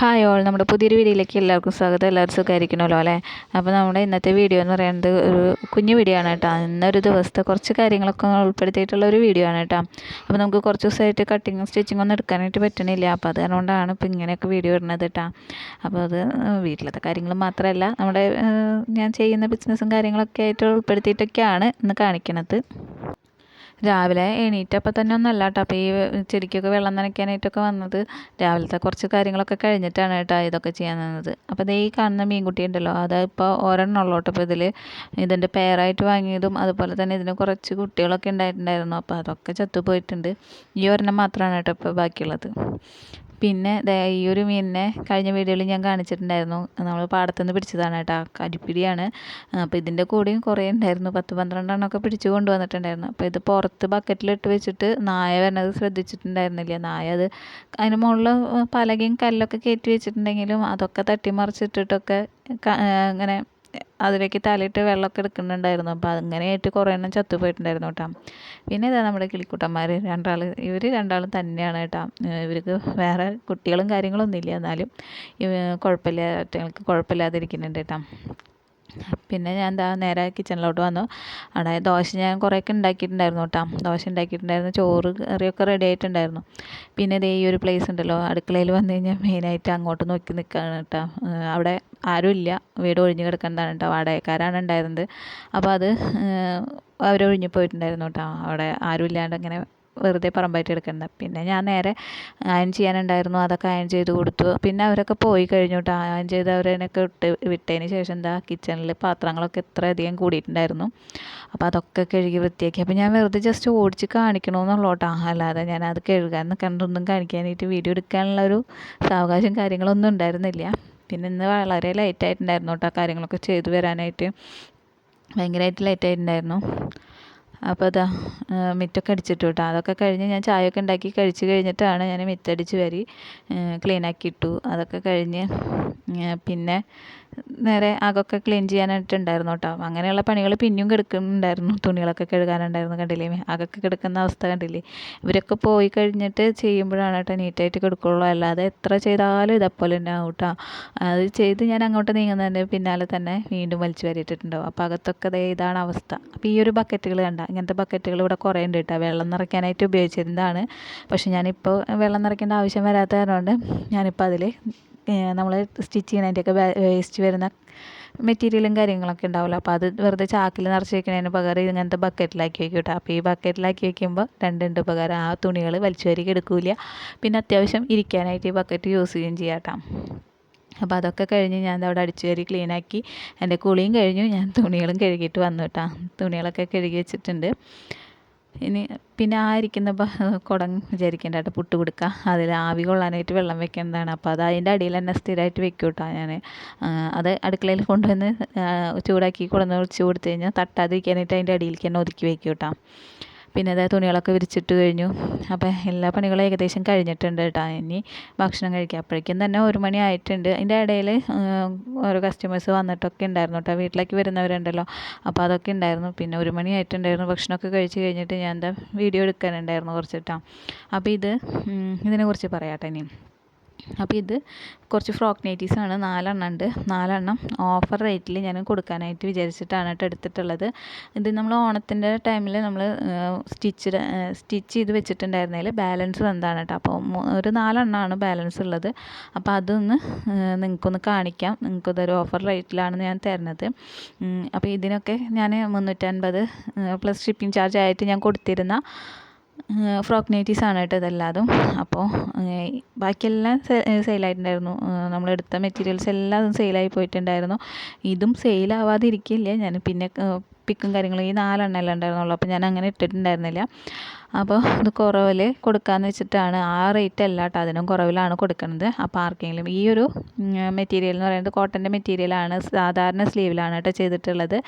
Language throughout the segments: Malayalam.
ഹായ് ഓൾ നമ്മുടെ പുതിയൊരു വീഡിയോയിലേക്ക് എല്ലാവർക്കും സ്വാഗതം. എല്ലാവരും സുഖമായിരിക്കണമല്ലോ അല്ലേ? അപ്പോൾ നമ്മുടെ ഇന്നത്തെ വീഡിയോ എന്ന് പറയുന്നത് ഒരു കുഞ്ഞു വീഡിയോ ആണ് കേട്ടോ. ഇന്നൊരു ദിവസത്തെ കുറച്ച് കാര്യങ്ങളൊക്കെ ഉൾപ്പെടുത്തിയിട്ടുള്ള ഒരു വീഡിയോ ആണ് കേട്ടോ. അപ്പോൾ നമുക്ക് കുറച്ച് ദിവസമായിട്ട് കട്ടിങ്ങും സ്റ്റിച്ചിങ്ങും ഒന്നും എടുക്കാനായിട്ട് പറ്റണില്ല. അപ്പോൾ അത് അതുകൊണ്ടാണ് ഇപ്പോൾ ഇങ്ങനെയൊക്കെ വീഡിയോ ഇടുന്നത് കേട്ടോ. അപ്പോൾ അത് വീട്ടിലത്തെ കാര്യങ്ങൾ മാത്രമല്ല നമ്മുടെ ഞാൻ ചെയ്യുന്ന ബിസിനസ്സും കാര്യങ്ങളൊക്കെ ആയിട്ട് ഉൾപ്പെടുത്തിയിട്ടൊക്കെയാണ് ഇന്ന് കാണിക്കുന്നത് രാവിലെ എണീറ്റപ്പോൾ തന്നെ ഒന്നല്ല കേട്ടോ അപ്പോൾ ഈ ചെടിക്കൊക്കെ വെള്ളം നനയ്ക്കാനായിട്ടൊക്കെ വന്നത് രാവിലത്തെ കുറച്ച് കാര്യങ്ങളൊക്കെ കഴിഞ്ഞിട്ടാണ് കേട്ടോ ഇതൊക്കെ ചെയ്യാൻ നിന്നത്. അപ്പോൾ ഈ കാണുന്ന മീൻകുട്ടി ഉണ്ടല്ലോ അത് ഇപ്പോൾ ഒരെണ്ണം ഉള്ളൂ കേട്ടോ അപ്പോൾ ഇതിൽ ഇതിന്റെ പേരായിട്ട് വാങ്ങിയതും അതുപോലെ തന്നെ ഇതിന് കുറച്ച് കുട്ടികളൊക്കെ ഉണ്ടായിട്ടുണ്ടായിരുന്നു. അപ്പോൾ അതൊക്കെ ചത്തുപോയിട്ടുണ്ട്. ഈ ഒരെണ്ണം മാത്രമാണ് കേട്ടോ ഇപ്പോൾ ബാക്കിയുള്ളത്. പിന്നെ ദേ ഈ ഒരു മീനിനെ കഴിഞ്ഞ വീഡിയോയിൽ ഞാൻ കാണിച്ചിട്ടുണ്ടായിരുന്നു. നമ്മൾ പാടത്തു നിന്ന് പിടിച്ചതാണ് കേട്ടോ. കരിപ്പിടിയാണ്. അപ്പോൾ ഇതിന്റെ കൂടെയും കുറേ ഉണ്ടായിരുന്നു. പത്ത് പന്ത്രണ്ടെണ്ണമൊക്കെ പിടിച്ച് കൊണ്ടുവന്നിട്ടുണ്ടായിരുന്നു. അപ്പോൾ ഇത് പുറത്ത് ബക്കറ്റിലിട്ട് വെച്ചിട്ട് നായ വരണത് ശ്രദ്ധിച്ചിട്ടുണ്ടായിരുന്നില്ല. നായ അത് അതിന് മുകളിൽ പലകയും കല്ലൊക്കെ കയറ്റി വെച്ചിട്ടുണ്ടെങ്കിലും അതൊക്കെ തട്ടിമറിച്ചിട്ടിട്ടൊക്കെ ഇങ്ങനെ അതിലേക്ക് തലയിട്ട് വെള്ളമൊക്കെ എടുക്കുന്നുണ്ടായിരുന്നു. അപ്പോൾ അങ്ങനെയായിട്ട് കുറേ എണ്ണം ചത്തുപോയിട്ടുണ്ടായിരുന്നു കേട്ടോ. പിന്നെ ഇതാ നമ്മുടെ കിളിക്കുട്ടന്മാർ രണ്ടാൾ ഇവർ രണ്ടാളും തന്നെയാണ് കേട്ടോ. ഇവർക്ക് വേറെ കുട്ടികളും കാര്യങ്ങളൊന്നും ഇല്ല എന്നാലും കുഴപ്പമില്ല കുഴപ്പമില്ലാതിരിക്കുന്നുണ്ട് കേട്ടോ. പിന്നെ ഞാൻ എന്താ നേരെ കിച്ചണിലോട്ട് വന്നു. അവിടെ ദോശ ഞാൻ കുറേയൊക്കെ ഉണ്ടാക്കിയിട്ടുണ്ടായിരുന്നു കേട്ടോ. ദോശ ഉണ്ടാക്കിയിട്ടുണ്ടായിരുന്നു ചോറ് കറിയൊക്കെ റെഡി ആയിട്ടുണ്ടായിരുന്നു. പിന്നെ ദേ ഈ ഒരു പ്ലേസ് ഉണ്ടല്ലോ അടുക്കളയിൽ വന്നു കഴിഞ്ഞാൽ മെയിനായിട്ട് അങ്ങോട്ട് നോക്കി നിൽക്കുകയാണ് കേട്ടോ. അവിടെ ആരുമില്ല വീട് ഒഴിഞ്ഞു കിടക്കുന്നതാണ് കേട്ടോ. വാടകക്കാരാണ് ഉണ്ടായിരുന്നത്. അപ്പോൾ അത് അവർ ഒഴിഞ്ഞു പോയിട്ടുണ്ടായിരുന്നു കേട്ടോ. അവിടെ ആരുമില്ലാണ്ട് ഇങ്ങനെ വെറുതെ പറമ്പായിട്ട് എടുക്കണ്ട പിന്നെ ഞാൻ നേരെ അയൺ ചെയ്യാനുണ്ടായിരുന്നു അതൊക്കെ അയൺ ചെയ്ത് കൊടുത്തു. പിന്നെ അവരൊക്കെ പോയി കഴിഞ്ഞു കേട്ടോ അയൺ ചെയ്ത് അവരതിനൊക്കെ ഇട്ട് വിട്ടതിന് ശേഷം എന്താ കിച്ചണിൽ പാത്രങ്ങളൊക്കെ എത്ര അധികം കൂടിയിട്ടുണ്ടായിരുന്നു. അപ്പോൾ അതൊക്കെ കഴുകി വൃത്തിയാക്കി. അപ്പോൾ ഞാൻ വെറുതെ ജസ്റ്റ് ഓടിച്ച് കാണിക്കണമെന്നുള്ളൂ കേട്ടോ അല്ലാതെ ഞാൻ അത് കഴുകാൻ കണ്ടൊന്നും കാണിക്കാനായിട്ട് വീഡിയോ എടുക്കാനുള്ള ഒരു സാവകാശം കാര്യങ്ങളൊന്നും ഉണ്ടായിരുന്നില്ല. പിന്നെ ഇന്ന് വളരെ ലേറ്റായിട്ടുണ്ടായിരുന്നു കേട്ടോ കാര്യങ്ങളൊക്കെ ചെയ്തു വരാനായിട്ട്. ഭയങ്കരമായിട്ട് ലേറ്റായിട്ടുണ്ടായിരുന്നു അപ്പോൾ അതാ മിറ്റൊക്കെ അടിച്ചിട്ടു കേട്ടോ അതൊക്കെ കഴിഞ്ഞ് ഞാൻ ചായയൊക്കെ ഉണ്ടാക്കി കഴിച്ച് കഴിഞ്ഞിട്ടാണ് ഞാൻ മിറ്റടിച്ച് വരി ക്ലീനാക്കി ഇട്ടു അതൊക്കെ കഴിഞ്ഞ് പിന്നെ നേരെ അകൊക്കെ ക്ലീൻ ചെയ്യാനായിട്ടുണ്ടായിരുന്നു കേട്ടോ അങ്ങനെയുള്ള പണികൾ പിന്നെയും കിടക്കുന്നുണ്ടായിരുന്നു. തുണികളൊക്കെ കഴുകാനുണ്ടായിരുന്നു കണ്ടില്ലേ? അകമൊക്കെ കിടക്കുന്ന അവസ്ഥ കണ്ടില്ലേ? ഇവരൊക്കെ പോയി കഴിഞ്ഞിട്ട് ചെയ്യുമ്പോഴാണ് കേട്ടോ നീറ്റായിട്ട് കിടക്കുള്ളൂ. അല്ലാതെ എത്ര ചെയ്താലും ഇതേപോലെ തന്നെ ആവും കേട്ടോ അത് ചെയ്ത് ഞാൻ അങ്ങോട്ട് നീങ്ങുന്നതിന്റെ പിന്നാലെ തന്നെ വീണ്ടും വലിച്ചു വരിയിട്ടിട്ടുണ്ടാവും. അപ്പോൾ അകത്തൊക്കെ ദേ ഇതാണ് അവസ്ഥ. അപ്പോൾ ഈ ഒരു ബക്കറ്റുകൾ കണ്ട ഇങ്ങനത്തെ ബക്കറ്റുകൾ ഇവിടെ കുറേ ഉണ്ട് കേട്ടോ വെള്ളം നിറയ്ക്കാനായിട്ട് ഉപയോഗിച്ചിരുന്നതാണ്. പക്ഷേ ഞാനിപ്പോൾ വെള്ളം നിറയ്ക്കേണ്ട ആവശ്യം വരാത്ത കാരണം ഞാനിപ്പോൾ അതിൽ നമ്മൾ സ്റ്റിച്ച് ചെയ്യുന്നതിന്റെയൊക്കെ വേസ്റ്റ് വരുന്ന മെറ്റീരിയലും കാര്യങ്ങളൊക്കെ ഉണ്ടാവുമല്ലോ അപ്പോൾ അത് വെറുതെ ചാക്കിൽ നിറച്ച് വെക്കുന്നതിന് പകരം ഇങ്ങനത്തെ ബക്കറ്റിലാക്കി വെക്കും കേട്ടോ. അപ്പോൾ ഈ ബക്കറ്റിലാക്കി വെക്കുമ്പോൾ രണ്ടുണ്ട് പകരം ആ തുണികൾ വലിച്ചു വരിക എടുക്കില്ല. പിന്നെ അത്യാവശ്യം ഇരിക്കാനായിട്ട് ഈ ബക്കറ്റ് യൂസ് ചെയ്യുകയും ചെയ്യാം അപ്പോൾ അതൊക്കെ കഴിഞ്ഞ് ഞാൻ അവിടെ അടിച്ചു കയറി ക്ലീനാക്കി എന്റെ കുളിയും കഴിഞ്ഞു. ഞാൻ തുണികളും കഴുകിയിട്ട് വന്നു കേട്ടോ. തുണികളൊക്കെ കഴുകി വെച്ചിട്ടുണ്ട്. ഇനി പിന്നെ ആ ഇരിക്കുന്ന കുടം വിചാരിക്കേണ്ട കേട്ടോ പുട്ട് കൊടുക്കുക അതിൽ ആവി കൊള്ളാനായിട്ട് വെള്ളം വെക്കുന്നതാണ്. അപ്പോൾ അത് അതിന്റെ അടിയിൽ തന്നെ സ്ഥിരമായിട്ട് വെക്കും കേട്ടോ ഞാൻ അത് അടുക്കളയിൽ കൊണ്ടുവന്ന് ചൂടാക്കി കൊണ്ടുവന്ന് ഒഴിച്ച് കൊടുത്തു കഴിഞ്ഞാൽ തട്ടാതിരിക്കാനായിട്ട് അതിന്റെ അടിയിലേക്ക് തന്നെ ഒതുക്കി വെക്കും കേട്ടോ പിന്നെ അതായത് തുണികളൊക്കെ വിരിച്ചിട്ട് കഴിഞ്ഞു. അപ്പോൾ എല്ലാ പണികളും ഏകദേശം കഴിഞ്ഞിട്ടുണ്ട് കേട്ടോ ഇനി ഭക്ഷണം കഴിക്കുക അപ്പോഴേക്കും തന്നെ ഒരു മണി ആയിട്ടുണ്ട്. അതിന്റെ ഇടയിൽ ഓരോ കസ്റ്റമേഴ്സ് വന്നിട്ടൊക്കെ ഉണ്ടായിരുന്നു കേട്ടോ വീട്ടിലേക്ക് വരുന്നവരുണ്ടല്ലോ. അപ്പോൾ അതൊക്കെ ഉണ്ടായിരുന്നു. പിന്നെ ഒരു മണി ആയിട്ടുണ്ടായിരുന്നു. ഭക്ഷണമൊക്കെ കഴിച്ച് കഴിഞ്ഞിട്ട് ഞാൻ എന്താ വീഡിയോ എടുക്കാനുണ്ടായിരുന്നു കുറച്ചിട്ടാണ് അപ്പോൾ ഇത് ഇതിനെക്കുറിച്ച് പറയാം കേട്ടോ ഇനി. അപ്പോൾ ഇത് കുറച്ച് ഫ്രോക്ക് നൈറ്റീസാണ്. നാലെണ്ണം ഉണ്ട്. നാലെണ്ണം ഓഫർ റേറ്റിൽ ഞാൻ കൊടുക്കാനായിട്ട് വിചാരിച്ചിട്ടാണ് കേട്ടോ എടുത്തിട്ടുള്ളത്. ഇത് നമ്മൾ ഓണത്തിന്റെ ടൈമിൽ നമ്മൾ സ്റ്റിച്ച് സ്റ്റിച്ച് ചെയ്ത് വെച്ചിട്ടുണ്ടായിരുന്നതിൽ ബാലൻസ് എന്താണ് കേട്ടോ. അപ്പോൾ ഒരു നാലെണ്ണമാണ് ബാലൻസ് ഉള്ളത്. അപ്പോൾ അതൊന്ന് നിങ്ങൾക്കൊന്ന് കാണിക്കാം. നിങ്ങൾക്കതൊരു ഓഫർ റേറ്റിലാണ് ഞാൻ തരുന്നത്. അപ്പോൾ ഇതിനൊക്കെ ഞാൻ മുന്നൂറ്റൻപത് പ്ലസ് ഷിപ്പിംഗ് ചാർജ് ആയിട്ട് ഞാൻ കൊടുത്തിരുന്ന ഫ്രോക്ക് നൈറ്റീസാണ് കേട്ടോ ഇതെല്ലാതും. അപ്പോൾ ബാക്കിയെല്ലാം സെയിലായിട്ടുണ്ടായിരുന്നു. നമ്മളെടുത്ത മെറ്റീരിയൽസ് എല്ലാം സെയിലായി പോയിട്ടുണ്ടായിരുന്നു. ഇതും സെയിലാവാതിരിക്കില്ല. ഞാൻ പിന്നെ പിക്കും കാര്യങ്ങളും ഈ നാലെണ്ണം എല്ലാം ഉണ്ടായിരുന്നുള്ളൂ. അപ്പോൾ ഞാൻ അങ്ങനെ ഇട്ടിട്ടുണ്ടായിരുന്നില്ല. അപ്പോൾ ഇത് കുറവിൽ കൊടുക്കാമെന്ന് വെച്ചിട്ടാണ് ആ റേറ്റ് അല്ല കേട്ടോ അതിനും കുറവിലാണ് കൊടുക്കുന്നത്. അപ്പോൾ ആർക്കെങ്കിലും ഈ ഒരു മെറ്റീരിയൽ എന്ന് പറയുന്നത് കോട്ടന്റെ മെറ്റീരിയലാണ് സാധാരണ സ്ലീവിലാണ് കേട്ടോ ചെയ്തിട്ടുള്ളത്.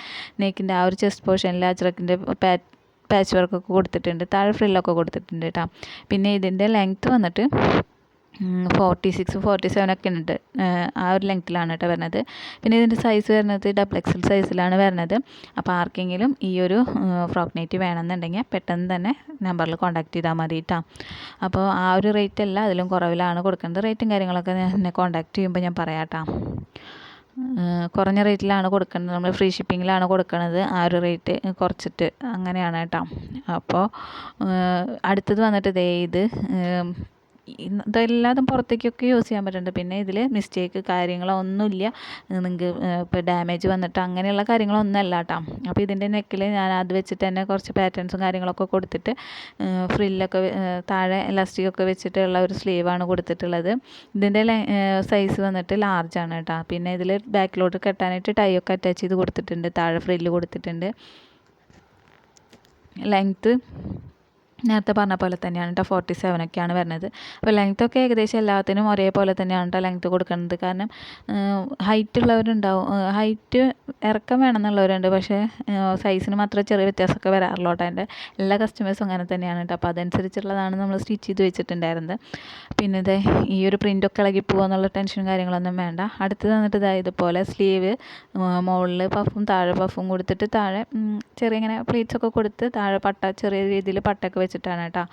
നെക്കിന്റെ ആ ഒരു ചെസ്റ്റ് പോർഷനിൽ അജ്രക്കിന്റെ പാറ്റ് പാച്ച് വർക്കൊക്കെ കൊടുത്തിട്ടുണ്ട്. താഴെ ഫ്രില്ലൊക്കെ കൊടുത്തിട്ടുണ്ട് കേട്ടോ പിന്നെ ഇതിന്റെ ലെങ്ത്ത് വന്നിട്ട് ഫോർട്ടി സിക്സ് ഫോർട്ടി സെവൻ ഒക്കെ ഉണ്ട്. ആ ഒരു ലെങ്ത്തിലാണ് കേട്ടോ വരുന്നത് പിന്നെ ഇതിന്റെ സൈസ് വരുന്നത് ഡബിൾ എക്സൽ സൈസിലാണ് വരുന്നത് അപ്പോൾ ആർക്കെങ്കിലും ഈ ഒരു ഫ്രോക്ക് നൈറ്റ് വേണമെന്നുണ്ടെങ്കിൽ പെട്ടെന്ന് തന്നെ നമ്പറിൽ കോൺടാക്ട് ചെയ്താൽ മതി കേട്ടോ അപ്പോൾ ആ ഒരു റേറ്റ് അല്ല അതിലും കുറവിലാണ് കൊടുക്കുന്നത് റേറ്റും കാര്യങ്ങളൊക്കെ എന്നെ കോൺടാക്ട് ചെയ്യുമ്പോൾ ഞാൻ പറയാം കേട്ടോ കുറഞ്ഞ റേറ്റിലാണ് കൊടുക്കുന്നത് നമ്മൾ ഫ്രീ ഷിപ്പിങ്ങിലാണ് കൊടുക്കുന്നത് ആ ഒരു റേറ്റ് കുറച്ചിട്ട് അങ്ങനെയാണ് കേട്ടോ. അപ്പോൾ അടുത്തത് വന്നിട്ട് ദേ ഇത് ഇതെല്ലാതും പുറത്തേക്കൊക്കെ യൂസ് ചെയ്യാൻ പറ്റുന്നുണ്ട്. പിന്നെ ഇതിൽ മിസ്റ്റേക്ക് കാര്യങ്ങളോ ഒന്നുമില്ല. നിങ്ങൾക്ക് ഇപ്പോൾ ഡാമേജ് വന്നിട്ട് അങ്ങനെയുള്ള കാര്യങ്ങളൊന്നും അല്ല കേട്ടോ അപ്പോൾ ഇതിന്റെ നെക്കിൽ ഞാൻ അത് വെച്ചിട്ട് തന്നെ കുറച്ച് പാറ്റേൺസും കാര്യങ്ങളൊക്കെ കൊടുത്തിട്ട് ഫ്രില്ലൊക്കെ താഴെ ഇലാസ്റ്റിക്കൊക്കെ വെച്ചിട്ടുള്ള ഒരു സ്ലീവാണ് കൊടുത്തിട്ടുള്ളത്. ഇതിന്റെ സൈസ് വന്നിട്ട് ലാർജ് ആണ് കേട്ടോ പിന്നെ ഇതിൽ ബാക്കിലോട്ട് കെട്ടാനായിട്ട് ടൈ ഒക്കെ അറ്റാച്ച് ചെയ്ത് കൊടുത്തിട്ടുണ്ട്. താഴെ ഫ്രില്ല് കൊടുത്തിട്ടുണ്ട്. ലെങ്ത്ത് നേരത്തെ പറഞ്ഞ പോലെ തന്നെയാണ് കേട്ടോ ഫോർട്ടി സെവൻ ഒക്കെയാണ് വരുന്നത്. അപ്പോൾ ലെങ്ത് ഒക്കെ ഏകദേശം എല്ലാത്തിനും ഒരേപോലെ തന്നെയാണ് കേട്ടോ ലെങ്ത് കൊടുക്കുന്നത്. കാരണം ഹൈറ്റ് ഉള്ളവരുണ്ടാവും ഹൈറ്റ് ഇറക്കം വേണമെന്നുള്ളവരുണ്ട്. പക്ഷേ സൈസിന് മാത്രമേ ചെറിയ വ്യത്യാസമൊക്കെ വരാറുള്ളൂ കേട്ടോ എന്റെ. എല്ലാ കസ്റ്റമേഴ്സും അങ്ങനെ തന്നെയാണ് കേട്ടോ അപ്പോൾ അതനുസരിച്ചുള്ളതാണ് നമ്മൾ സ്റ്റിച്ച് ചെയ്ത് വെച്ചിട്ടുണ്ടായിരുന്നത്. പിന്നെ ഇത് ഈ ഒരു പ്രിന്റൊക്കെ ഇളകി പോകുമെന്നുള്ള ടെൻഷനും കാര്യങ്ങളൊന്നും വേണ്ട. അടുത്ത് വന്നിട്ട് ഇതാ ഇതുപോലെ സ്ലീവ് മുകളിൽ പഫും താഴെ പഫും കൊടുത്തിട്ട് താഴെ ചെറിയ ഇങ്ങനെ പ്ലീറ്റ്സ് ഒക്കെ കൊടുത്ത് താഴെ പട്ട ചെറിയ രീതിയിൽ പട്ടൊക്കെ വെച്ചിട്ടാണ് കേട്ടോ.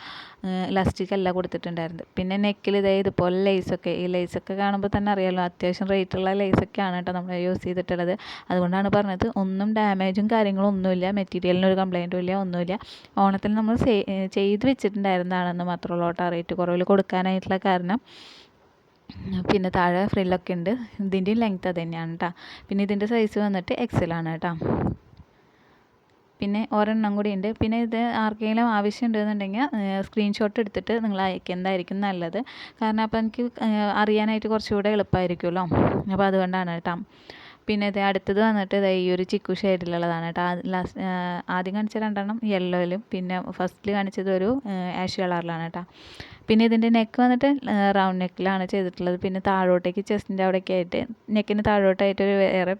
ഇലാസ്റ്റിക് അല്ല കൊടുത്തിട്ടുണ്ടായിരുന്നത്. പിന്നെ നെക്കിൽ ഇതേ ഇതുപോലെ ലേസൊക്കെ ഈ ലേസൊക്കെ കാണുമ്പോൾ തന്നെ അറിയാമല്ലോ അത്യാവശ്യം റേറ്റുള്ള ലേസൊക്കെയാണ് കേട്ടോ നമ്മൾ യൂസ് ചെയ്തിട്ടുള്ളത്. അതുകൊണ്ടാണ് പറഞ്ഞത് ഒന്നും ഡാമേജും കാര്യങ്ങളും ഒന്നുമില്ല. മെറ്റീരിയലിന് ഒരു കംപ്ലൈന്റും ഇല്ല ഒന്നുമില്ല. ഓണത്തിൽ നമ്മൾ ചെയ്ത് വെച്ചിട്ടുണ്ടായിരുന്നതാണെന്ന് മാത്രമേ ഉള്ളൂ കേട്ടോ റേറ്റ് കുറവിൽ കൊടുക്കാനായിട്ടുള്ള കാരണം. പിന്നെ താഴെ ഫ്രില്ലൊക്കെ ഉണ്ട്. ഇതിന്റെയും ലെങ്ത് അത് തന്നെയാണ് കേട്ടോ. പിന്നെ ഇതിന്റെ സൈസ് വന്നിട്ട് എക്സലാണ് കേട്ടോ. പിന്നെ ഒരെണ്ണം കൂടി ഉണ്ട് പിന്നെ ഇത് ആർക്കെങ്കിലും ആവശ്യം ഉണ്ടെന്നുണ്ടെങ്കിൽ സ്ക്രീൻഷോട്ട് എടുത്തിട്ട് നിങ്ങൾ അയക്കുന്നതായിരിക്കും നല്ലത്? കാരണം അപ്പോൾ എനിക്ക് അറിയാനായിട്ട് കുറച്ചുകൂടെ എളുപ്പമായിരിക്കുമല്ലോ. അപ്പോൾ അതുകൊണ്ടാണ് കേട്ടോ. പിന്നെ ഇത് അടുത്തത് വന്നിട്ട് ഇത് ഈ ഒരു ചിക്കു ഷെയ്ഡിലുള്ളതാണ് കേട്ടോ. ലാസ്റ്റ് ആദ്യം കാണിച്ച രണ്ടെണ്ണം യെല്ലോയിലും പിന്നെ ഫസ്റ്റിൽ കാണിച്ചത് ഒരു ആഷ് കളറിലാണ് കേട്ടോ. പിന്നെ ഇതിന്റെ നെക്ക് വന്നിട്ട് റൗണ്ട് നെക്കിലാണ് ചെയ്തിട്ടുള്ളത്. പിന്നെ താഴോട്ടേക്ക് ചെസ്റ്റിന്റെ അവിടേക്ക് ആയിട്ട് നെക്കിന് താഴോട്ടായിട്ട് ഒരു വേറെ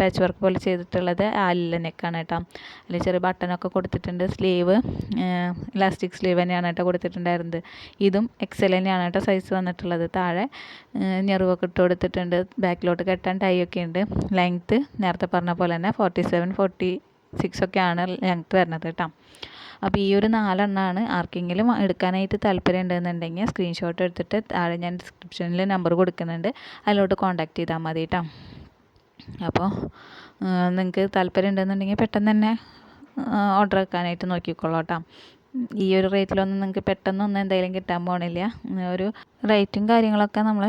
പാച്ച് വർക്ക് പോലെ ചെയ്തിട്ടുള്ളത് അല്ല നെക്കാണ് കേട്ടോ. അതിൽ ചെറിയ ബട്ടണൊക്കെ കൊടുത്തിട്ടുണ്ട്. സ്ലീവ് ഇലാസ്റ്റിക് സ്ലീവ് തന്നെയാണ് കേട്ടോ കൊടുത്തിട്ടുണ്ടായിരുന്നത്. ഇതും എക്സൽ തന്നെയാണ് കേട്ടോ സൈസ് വന്നിട്ടുള്ളത്. താഴെ ഞെറിവൊക്കെ ഇട്ട് കൊടുത്തിട്ടുണ്ട്. ബാക്കിലോട്ട് കെട്ടാൻ ടൈ ഒക്കെ ഉണ്ട്. ലെങ്ത്ത് നേരത്തെ പറഞ്ഞ പോലെ തന്നെ ഫോർട്ടി സെവൻ ഫോർട്ടി സിക്സ് ഒക്കെയാണ് ലെങ്ത്ത് വരുന്നത് കേട്ടോ. അപ്പോൾ ഈ ഒരു നാലെണ്ണമാണ് ആർക്കെങ്കിലും എടുക്കാനായിട്ട് താല്പര്യം ഉണ്ടെന്നുണ്ടെങ്കിൽ സ്ക്രീൻഷോട്ട് എടുത്തിട്ട് താഴെ ഞാൻ ഡിസ്ക്രിപ്ഷനിൽ നമ്പർ കൊടുക്കുന്നുണ്ട്. അതിലോട്ട് കോൺടാക്റ്റ് ചെയ്താൽ മതി കേട്ടോ അപ്പോൾ നിങ്ങൾക്ക് താല്പര്യം ഉണ്ടെന്നുണ്ടെങ്കിൽ പെട്ടെന്ന് തന്നെ ഓർഡർ വെക്കാനായിട്ട് നോക്കിക്കോളൂ കേട്ടോ ഈ ഒരു റേറ്റിലൊന്നും നിങ്ങൾക്ക് പെട്ടെന്നൊന്നും എന്തായാലും കിട്ടാൻ പോണില്ല. ഒരു റേറ്റും കാര്യങ്ങളൊക്കെ നമ്മൾ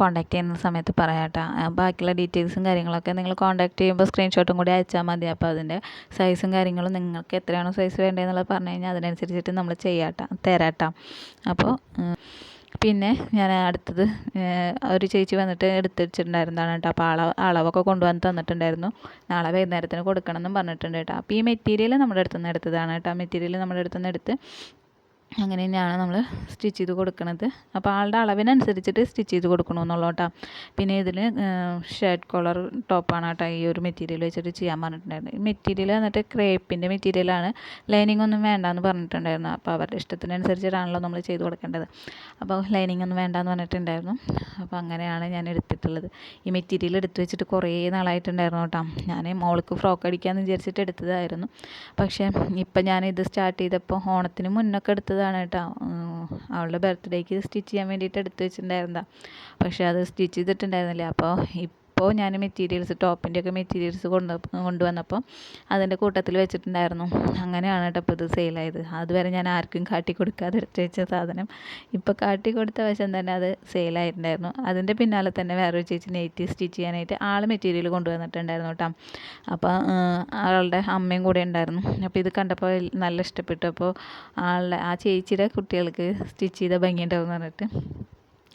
കോൺടാക്ട് ചെയ്യുന്ന സമയത്ത് പറയാം കേട്ടോ ബാക്കിയുള്ള ഡീറ്റെയിൽസും കാര്യങ്ങളൊക്കെ നിങ്ങൾ കോൺടാക്ട് ചെയ്യുമ്പോൾ സ്ക്രീൻഷോട്ടും കൂടി അയച്ചാൽ മതി. അപ്പോൾ അതിന്റെ സൈസും കാര്യങ്ങളും നിങ്ങൾക്ക് എത്രയാണോ സൈസ് വേണ്ടതെന്നുള്ളത് പറഞ്ഞു കഴിഞ്ഞാൽ അതിനനുസരിച്ചിട്ട് നമ്മൾ ചെയ്യാം കേട്ടോ തരാം കേട്ടോ അപ്പോൾ പിന്നെ ഞാൻ അടുത്തത് ഒരു ചേച്ചി വന്നിട്ട് എടുത്ത് വെച്ചിട്ടുണ്ടായിരുന്നതാണ് കേട്ടോ. അപ്പോൾ അളവ് അളവൊക്കെ കൊണ്ടുവന്ന് തന്നിട്ടുണ്ടായിരുന്നു. നാളെ വൈകുന്നേരത്തിന് കൊടുക്കണം എന്നും പറഞ്ഞിട്ടുണ്ട് കേട്ടോ. അപ്പോൾ ഈ മെറ്റീരിയൽ നമ്മുടെ അടുത്ത് നിന്ന് എടുത്തതാണ് കേട്ടോ. മെറ്റീരിയൽ നമ്മുടെ അടുത്ത് നിന്ന് എടുത്ത് അങ്ങനെ തന്നെയാണ് നമ്മൾ സ്റ്റിച്ച് ചെയ്ത് കൊടുക്കുന്നത് അപ്പോൾ ആളുടെ അളവിനനുസരിച്ചിട്ട് സ്റ്റിച്ച് ചെയ്ത് കൊടുക്കണമെന്നുള്ളൂ കേട്ടോ. പിന്നെ ഇതിൽ ഷർട്ട് കോളർ ടോപ്പാണ് കേട്ടോ ഈ ഒരു മെറ്റീരിയൽ വെച്ചിട്ട് ചെയ്യാൻ പറഞ്ഞിട്ടുണ്ടായിരുന്നു. മെറ്റീരിയൽ വന്നിട്ട് ക്രേപ്പിന്റെ മെറ്റീരിയലാണ് ലൈനിങ് ഒന്നും വേണ്ട എന്ന് പറഞ്ഞിട്ടുണ്ടായിരുന്നു. അപ്പോൾ അവരുടെ ഇഷ്ടത്തിനനുസരിച്ചിട്ടാണല്ലോ നമ്മൾ ചെയ്ത് കൊടുക്കേണ്ടത്. അപ്പോൾ ലൈനിങ് ഒന്നും വേണ്ട എന്ന് പറഞ്ഞിട്ടുണ്ടായിരുന്നു. അപ്പോൾ അങ്ങനെയാണ് ഞാൻ എടുത്തിട്ടുള്ളത്. ഈ മെറ്റീരിയൽ എടുത്ത് വെച്ചിട്ട് കുറേ നാളായിട്ടുണ്ടായിരുന്നു കേട്ടോ. ഞാൻ മോൾക്ക് ഫ്രോക്ക് അടിക്കാമെന്ന് വിചാരിച്ചിട്ട് എടുത്തതായിരുന്നു. പക്ഷേ ഇപ്പം ഞാൻ ഇത് സ്റ്റാർട്ട് ചെയ്തപ്പോൾ ഓണത്തിന് മുന്നൊക്കെ എടുത്തത് എടുത്തതാണ് കേട്ടോ. അവളുടെ ബർത്ത്ഡേക്ക് സ്റ്റിച്ച് ചെയ്യാൻ വേണ്ടിയിട്ട് എടുത്ത് വെച്ചിട്ടുണ്ടായിരുന്നതാണ് പക്ഷേ അത് സ്റ്റിച്ച് ചെയ്തിട്ടുണ്ടായിരുന്നില്ല. അപ്പോൾ ഇപ്പോൾ ഞാൻ മെറ്റീരിയൽസ് ടോപ്പിന്റെ ഒക്കെ മെറ്റീരിയൽസ് കൊണ്ട് കൊണ്ടുവന്നപ്പോൾ അതിന്റെ കൂട്ടത്തിൽ വെച്ചിട്ടുണ്ടായിരുന്നു. അങ്ങനെയാണ് കേട്ടോ ഇപ്പോൾ ഇത് സെയിലായത് അതുവരെ ഞാൻ ആർക്കും കാട്ടി കൊടുക്കാതെ എടുത്ത് വെച്ച സാധനം. ഇപ്പോൾ കാട്ടി കൊടുത്ത വശം തന്നെ അത് സെയിലായിട്ടുണ്ടായിരുന്നു അതിന്റെ പിന്നാലെ തന്നെ വേറൊരു ചേച്ചി നെയ്റ്റി സ്റ്റിച്ച് ചെയ്യാനായിട്ട് ആൾ മെറ്റീരിയൽ കൊണ്ടുവന്നിട്ടുണ്ടായിരുന്നു കേട്ടോ. അപ്പോൾ ആളുടെ അമ്മയും കൂടെ ഉണ്ടായിരുന്നു. അപ്പോൾ ഇത് കണ്ടപ്പോൾ നല്ല ഇഷ്ടപ്പെട്ടു. അപ്പോൾ ആളുടെ ആ ചേച്ചിയുടെ കുട്ടികൾക്ക് സ്റ്റിച്ച് ചെയ്ത ഭംഗിയുണ്ടാവും എന്ന് പറഞ്ഞിട്ട്.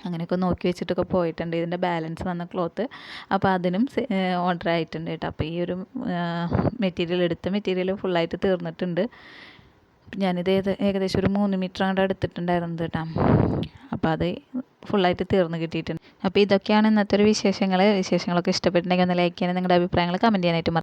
അങ്ങനെയൊക്കെ നോക്കി വെച്ചിട്ടൊക്കെ പോയിട്ടുണ്ട്. ഇതിന്റെ ബാലൻസ് വന്ന ക്ലോത്ത്. അപ്പോൾ അതിനും ഓർഡർ ആയിട്ടുണ്ട് കേട്ടോ. അപ്പോൾ ഈ ഒരു മെറ്റീരിയൽ എടുത്ത മെറ്റീരിയൽ ഫുള്ളായിട്ട് തീർന്നിട്ടുണ്ട്. ഞാനിത് ഏത് ഏകദേശം ഒരു മൂന്ന് മീറ്റർ അങ്ങോട്ട് എടുത്തിട്ടുണ്ടായിരുന്നത് കേട്ടോ. അപ്പോൾ അത് ഫുള്ളായിട്ട് തീർന്ന് കിട്ടിയിട്ടുണ്ട്. അപ്പോൾ ഇതൊക്കെയാണ് ഇന്നത്തെ ഒരു വിശേഷങ്ങൾ വിശേഷങ്ങളൊക്കെ ഇഷ്ടപ്പെട്ടിട്ടുണ്ടെങ്കിൽ ഒന്ന് ലൈക്ക് ചെയ്യാനും നിങ്ങളുടെ അഭിപ്രായങ്ങൾ കമന്റ് ചെയ്യാനായിട്ട്